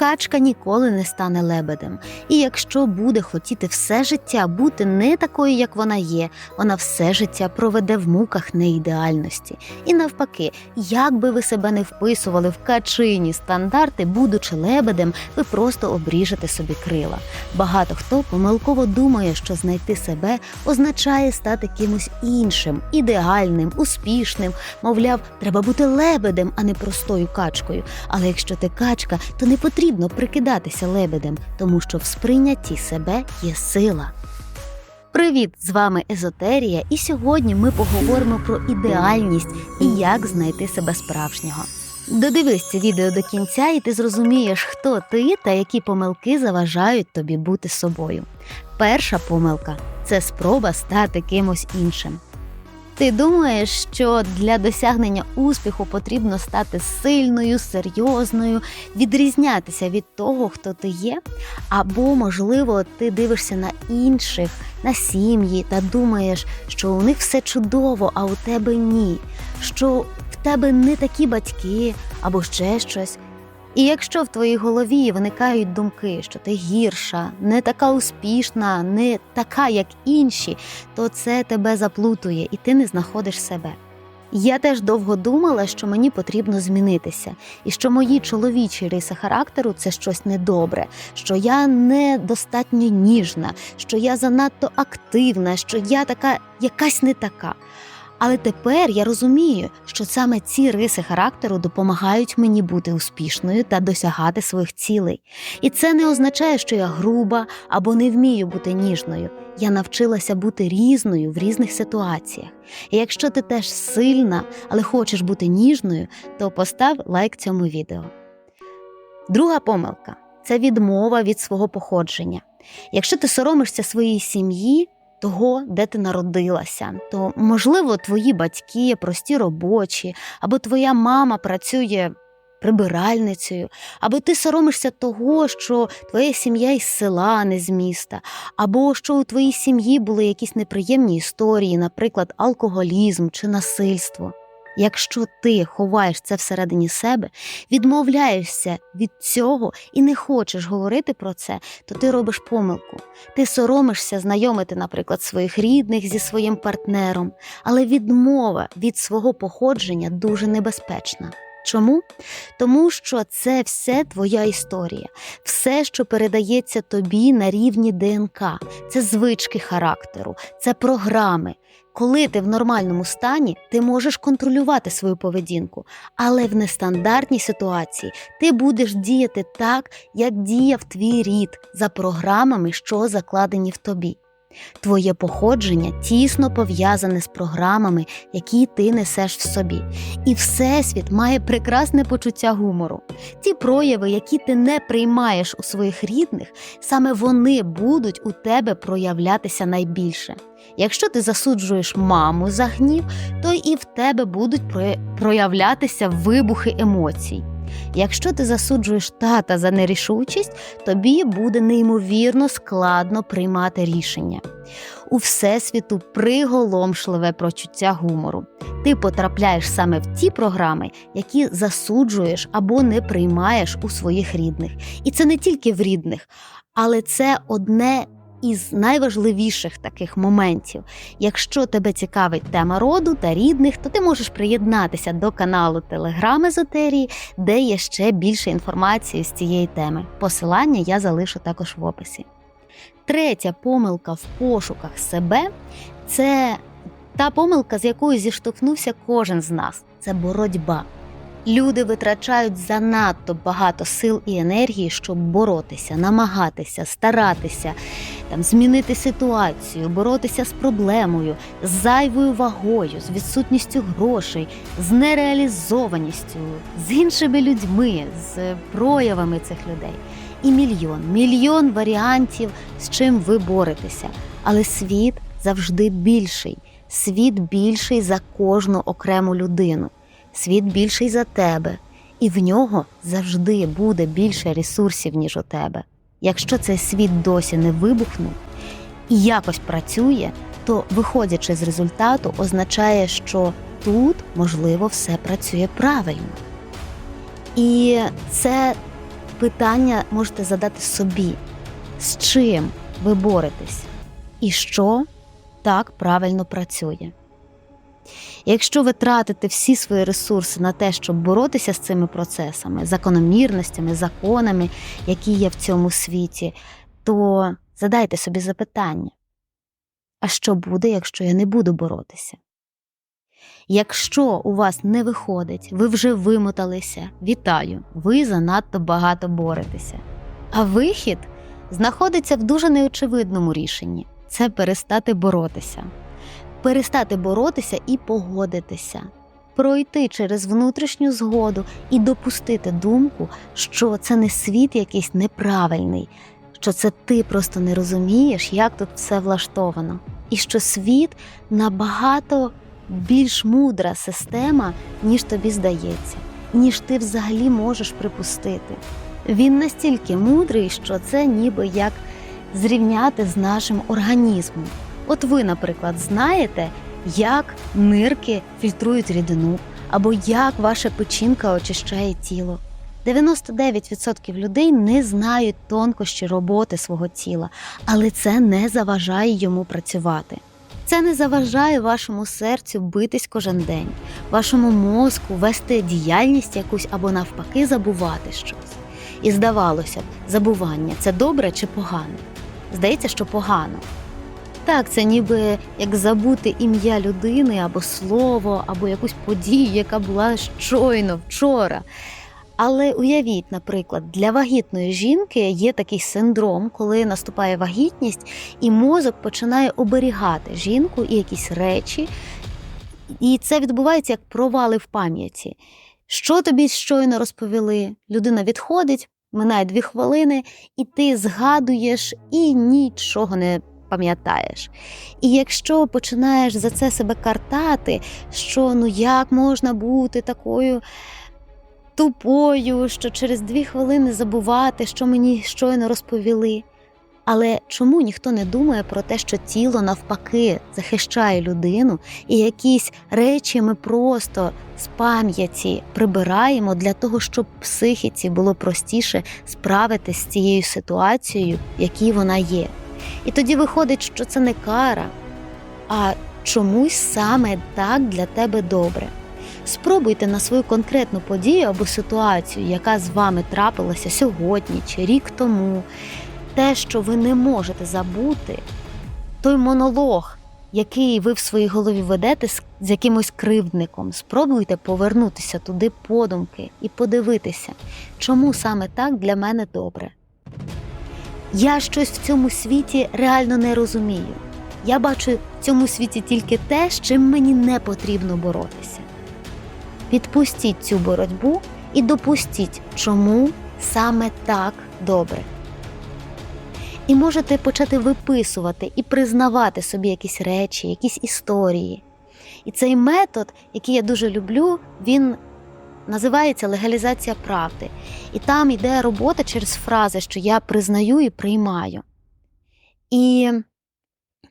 Качка ніколи не стане лебедем, і якщо буде хотіти все життя бути не такою, як вона є, вона все життя проведе в муках неідеальності. І навпаки, як би ви себе не вписували в качині стандарти, будучи лебедем, ви просто обріжете собі крила. Багато хто помилково думає, що знайти себе означає стати кимось іншим, ідеальним, успішним. Мовляв, треба бути лебедем, а не простою качкою. Але якщо ти качка, то не потрібно прикидатися лебедем, тому що в сприйнятті себе є сила. Привіт! З вами Езотерія, і сьогодні ми поговоримо про ідеальність і як знайти себе справжнього. Додивись це відео до кінця, і ти зрозумієш, хто ти та які помилки заважають тобі бути собою. Перша помилка це спроба стати кимось іншим. Ти думаєш, що для досягнення успіху потрібно стати сильною, серйозною, відрізнятися від того, хто ти є? Або, можливо, ти дивишся на інших, на сім'ї та думаєш, що у них все чудово, а у тебе ні, що в тебе не такі батьки або ще щось. І якщо в твоїй голові виникають думки, що ти гірша, не така успішна, не така, як інші, то це тебе заплутує і ти не знаходиш себе. Я теж довго думала, що мені потрібно змінитися, і що мої чоловічі риси характеру це щось недобре, що я недостатньо ніжна, що я занадто активна, що я така якась не така. Але тепер я розумію, що саме ці риси характеру допомагають мені бути успішною та досягати своїх цілей. І це не означає, що я груба або не вмію бути ніжною. Я навчилася бути різною в різних ситуаціях. І якщо ти теж сильна, але хочеш бути ніжною, то постав лайк цьому відео. Друга помилка це відмова від свого походження. Якщо ти соромишся своєї сім'ї, того, де ти народилася, то, можливо, твої батьки прості робочі, або твоя мама працює прибиральницею, або ти соромишся того, що твоя сім'я із села, а не з міста, або що у твоїй сім'ї були якісь неприємні історії, наприклад, алкоголізм чи насильство. Якщо ти ховаєш це всередині себе, відмовляєшся від цього і не хочеш говорити про це, то ти робиш помилку. Ти соромишся знайомити, наприклад, своїх рідних зі своїм партнером, але відмова від свого походження дуже небезпечна. Чому? Тому що це все твоя історія, все, що передається тобі на рівні ДНК, це звички характеру, це програми. Коли ти в нормальному стані, ти можеш контролювати свою поведінку, але в нестандартній ситуації ти будеш діяти так, як діяв твій рід за програмами, що закладені в тобі. Твоє походження тісно пов'язане з програмами, які ти несеш в собі. І Всесвіт має прекрасне почуття гумору. Ті прояви, які ти не приймаєш у своїх рідних, саме вони будуть у тебе проявлятися найбільше. Якщо ти засуджуєш маму за гнів, то і в тебе будуть проявлятися вибухи емоцій. Якщо ти засуджуєш тата за нерішучість, тобі буде неймовірно складно приймати рішення. У всесвіту приголомшливе прочуття гумору. Ти потрапляєш саме в ті програми, які засуджуєш або не приймаєш у своїх рідних. І це не тільки в рідних, але це одне із найважливіших таких моментів. Якщо тебе цікавить тема роду та рідних, то ти можеш приєднатися до каналу Телеграм Езотерії, де є ще більше інформації з цієї теми. Посилання я залишу також в описі. Третя помилка в пошуках себе це та помилка, з якою зіштовхнувся кожен з нас це боротьба. Люди витрачають занадто багато сил і енергії, щоб боротися, намагатися, старатися, там, змінити ситуацію, боротися з проблемою, з зайвою вагою, з відсутністю грошей, з нереалізованістю, з іншими людьми, з проявами цих людей. І мільйон, мільйон варіантів, з чим ви боретеся. Але світ завжди більший. Світ більший за кожну окрему людину світ більший за тебе, і в нього завжди буде більше ресурсів, ніж у тебе. Якщо цей світ досі не вибухнув і якось працює, то, виходячи з результату, означає, що тут, можливо, все працює правильно. І це питання можете задати собі, з чим ви боретесь і що так правильно працює. Якщо ви тратите всі свої ресурси на те, щоб боротися з цими процесами, закономірностями, законами, які є в цьому світі, то задайте собі запитання: а що буде, якщо я не буду боротися? Якщо у вас не виходить, ви вже вимоталися, вітаю, ви занадто багато боретеся. А вихід знаходиться в дуже неочевидному рішенні це перестати боротися. Перестати боротися і погодитися, пройти через внутрішню згоду і допустити думку, що це не світ якийсь неправильний, що це ти просто не розумієш, як тут все влаштовано, і що світ набагато більш мудра система, ніж тобі здається, ніж ти взагалі можеш припустити. Він настільки мудрий, що це ніби як зрівняти з нашим організмом. От ви, наприклад, знаєте, як нирки фільтрують рідину, або як ваша печінка очищає тіло. 99% людей не знають тонкощі роботи свого тіла, але це не заважає йому працювати. Це не заважає вашому серцю битись кожен день, вашому мозку вести діяльність якусь або навпаки забувати щось. І здавалося б, забування це добре чи погано? Здається, що погано. Так, це ніби як забути ім'я людини або слово, або якусь подію, яка була щойно вчора. Але уявіть, наприклад, для вагітної жінки є такий синдром, коли наступає вагітність, і мозок починає оберігати жінку і якісь речі. І це відбувається як провали в пам'яті. Що тобі щойно розповіли? Людина відходить, минає дві хвилини, і ти згадуєш і нічого не пам'ятаєш. І якщо починаєш за це себе картати, що ну як можна бути такою тупою, що через дві хвилини забувати, що мені щойно розповіли. Але чому ніхто не думає про те, що тіло навпаки захищає людину, і якісь речі ми просто з пам'яті прибираємо для того, щоб психіці було простіше справитися з цією ситуацією, в якій вона є. І тоді виходить, що це не кара, а чомусь саме так для тебе добре. Спробуйте на свою конкретну подію або ситуацію, яка з вами трапилася сьогодні чи рік тому, те, що ви не можете забути, той монолог, який ви в своїй голові ведете з якимось кривдником, спробуйте повернутися туди подумки і подивитися, чому саме так для мене добре. Я щось в цьому світі реально не розумію. Я бачу в цьому світі тільки те, з чим мені не потрібно боротися. Відпустіть цю боротьбу і допустіть, чому саме так добре. І можете почати виписувати і признавати собі якісь речі, якісь історії. І цей метод, який я дуже люблю, він називається легалізація правди. І там йде робота через фрази, що я признаю і приймаю. І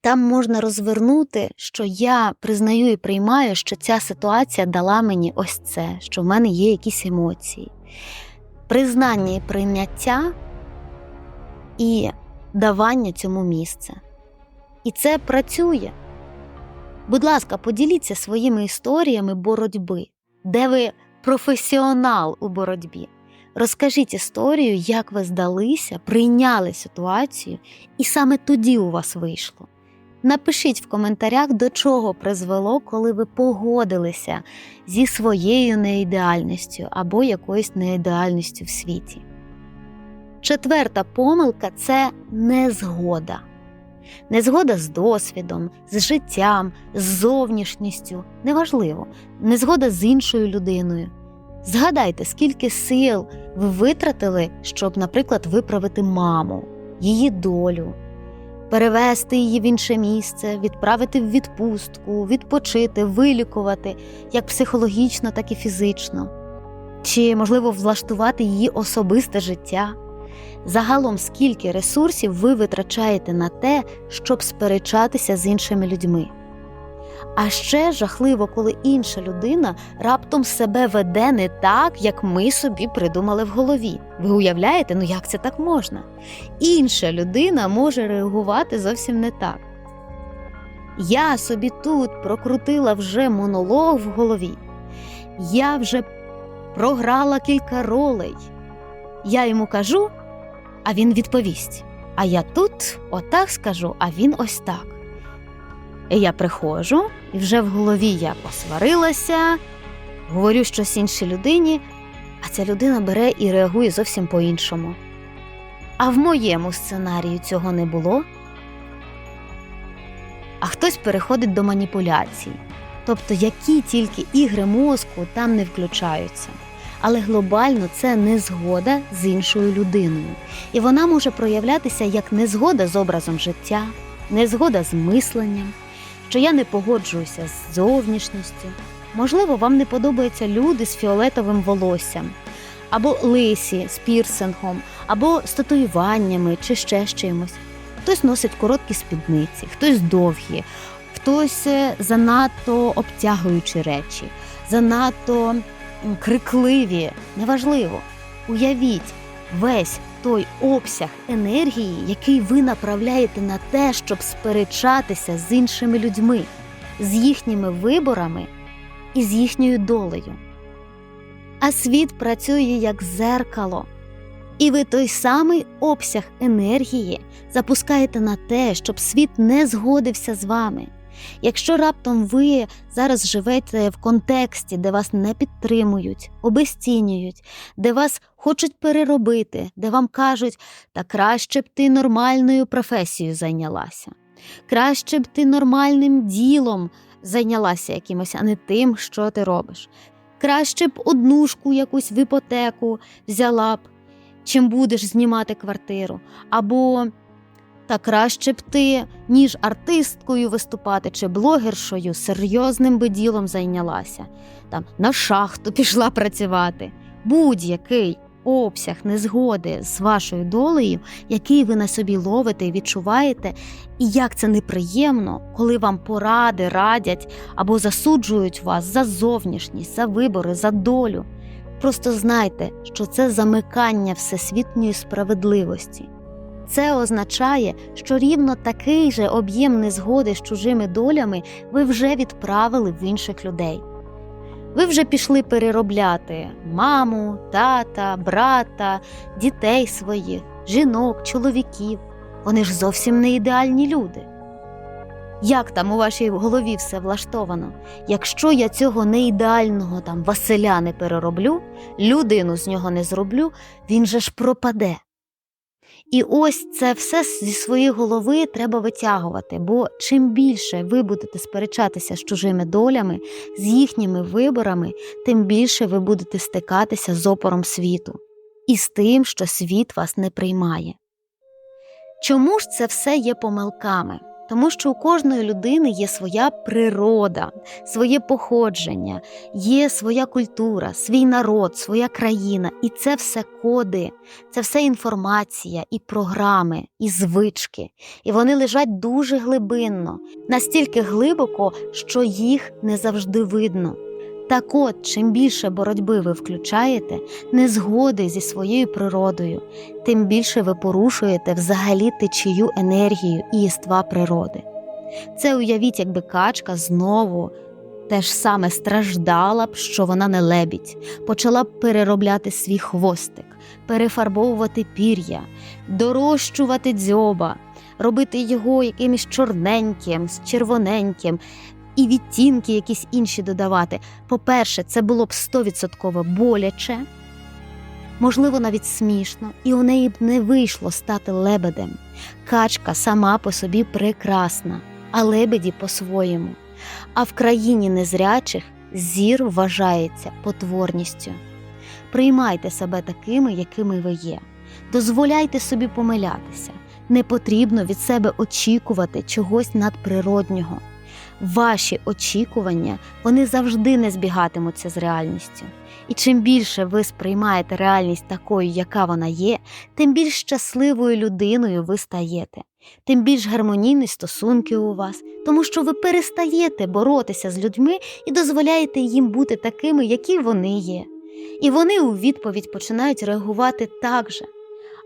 там можна розвернути, що я признаю і приймаю, що ця ситуація дала мені ось це, що в мене є якісь емоції. Признання і прийняття і давання цьому місця. І це працює. Будь ласка, поділіться своїми історіями боротьби, де ви професіонал у боротьбі. Розкажіть історію, як ви здалися, прийняли ситуацію, і саме тоді у вас вийшло. Напишіть в коментарях, до чого призвело, коли ви погодилися зі своєю неідеальністю або якоюсь неідеальністю в світі. Четверта помилка це незгода. Незгода з досвідом, з життям, з зовнішністю неважливо, незгода з іншою людиною. Згадайте, скільки сил ви витратили, щоб, наприклад, виправити маму, її долю, перевести її в інше місце, відправити в відпустку, відпочити, вилікувати як психологічно, так і фізично, чи, можливо, влаштувати її особисте життя. Загалом, скільки ресурсів ви витрачаєте на те, щоб сперечатися з іншими людьми. А ще жахливо, коли інша людина раптом себе веде не так, як ми собі придумали в голові. Ви уявляєте, ну як це так можна? Інша людина може реагувати зовсім не так. Я собі тут прокрутила вже монолог в голові. Я вже програла кілька ролей. Я йому кажу, а він відповість. А я тут отак скажу, а він ось так. І я приходжу, і вже в голові я посварилася, говорю щось іншій людині, а ця людина бере і реагує зовсім по-іншому. А в моєму сценарії цього не було. А хтось переходить до маніпуляцій, тобто які тільки ігри мозку там не включаються. Але глобально це незгода з іншою людиною, і вона може проявлятися як незгода з образом життя, незгода з мисленням, що я не погоджуюся з зовнішністю. Можливо, вам не подобаються люди з фіолетовим волоссям, або лисі з пірсингом, або з татуюваннями чи ще з чимось. Хтось носить короткі спідниці, хтось довгі, хтось е, занадто обтягуючі речі, занадто крикливі. Неважливо. Уявіть весь той обсяг енергії, який ви направляєте на те, щоб сперечатися з іншими людьми, з їхніми виборами і з їхньою долею. А світ працює як зеркало. І ви той самий обсяг енергії запускаєте на те, щоб світ не згодився з вами. Якщо раптом ви зараз живете в контексті, де вас не підтримують, обесцінюють, де вас хочуть переробити, де вам кажуть, та краще б ти нормальною професією зайнялася, краще б ти нормальним ділом зайнялася якимось, а не тим, що ти робиш. Краще б однушку якусь в іпотеку взяла б, чим будеш знімати квартиру, або та краще б ти, ніж артисткою виступати чи блогершою, серйозним би ділом зайнялася, там на шахту пішла працювати. Будь-який обсяг незгоди з вашою долею, який ви на собі ловите і відчуваєте, і як це неприємно, коли вам поради радять або засуджують вас за зовнішність, за вибори, за долю. Просто знайте, що це замикання всесвітньої справедливості. Це означає, що рівно такий же об'єм незгоди з чужими долями ви вже відправили в інших людей. Ви вже пішли переробляти маму, тата, брата, дітей своїх, жінок, чоловіків. Вони ж зовсім не ідеальні люди. Як там у вашій голові все влаштовано? Якщо я цього неідеального там Василя не перероблю, людину з нього не зроблю, він же ж пропаде. І ось це все зі своєї голови треба витягувати, бо чим більше ви будете сперечатися з чужими долями, з їхніми виборами, тим більше ви будете стикатися з опором світу і з тим, що світ вас не приймає. Чому ж це все є помилками? Тому що у кожної людини є своя природа, своє походження, є своя культура, свій народ, своя країна, і це все коди, це все інформація, і програми, і звички. І вони лежать дуже глибинно, настільки глибоко, що їх не завжди видно. Так от, чим більше боротьби ви включаєте, незгоди зі своєю природою, тим більше ви порушуєте взагалі течію енергію і єства природи. Це уявіть, якби качка знову те ж саме страждала б, що вона не лебідь, почала б переробляти свій хвостик, перефарбовувати пір'я, дорощувати дзьоба, робити його якимось чорненьким, червоненьким, і відтінки якісь інші додавати. По-перше, це було б стовідсотково боляче, можливо, навіть смішно, і у неї б не вийшло стати лебедем. Качка сама по собі прекрасна, а лебеді по-своєму. А в країні незрячих зір вважається потворністю. Приймайте себе такими, якими ви є. Дозволяйте собі помилятися. Не потрібно від себе очікувати чогось надприроднього. Ваші очікування вони завжди не збігатимуться з реальністю. І чим більше ви сприймаєте реальність такою, яка вона є, тим більш щасливою людиною ви стаєте. тим більш гармонійні стосунки у вас, тому що ви перестаєте боротися з людьми і дозволяєте їм бути такими, які вони є. І вони у відповідь починають реагувати так же.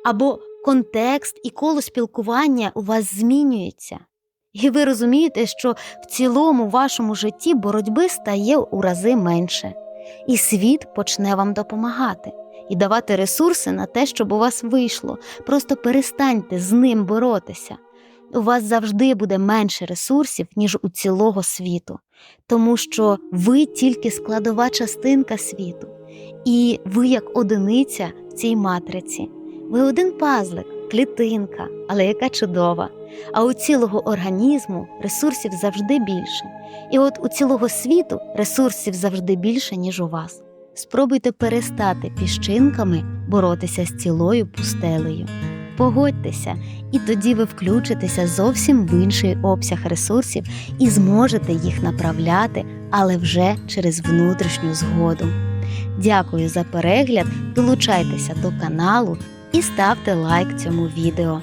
Або контекст і коло спілкування у вас змінюється. І ви розумієте, що в цілому вашому житті боротьби стає у рази менше, і світ почне вам допомагати і давати ресурси на те, щоб у вас вийшло. Просто перестаньте з ним боротися. У вас завжди буде менше ресурсів, ніж у цілого світу, тому що ви тільки складова частинка світу, і ви як одиниця в цій матриці. Ви один пазлик, клітинка, але яка чудова. А у цілого організму ресурсів завжди більше. І от у цілого світу ресурсів завжди більше, ніж у вас. Спробуйте перестати піщинками боротися з цілою пустелею. Погодьтеся, і тоді ви включитеся зовсім в інший обсяг ресурсів і зможете їх направляти, але вже через внутрішню згоду. Дякую за перегляд, долучайтеся до каналу і ставте лайк цьому відео.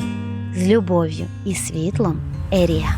З любов'ю і світлом Ерія.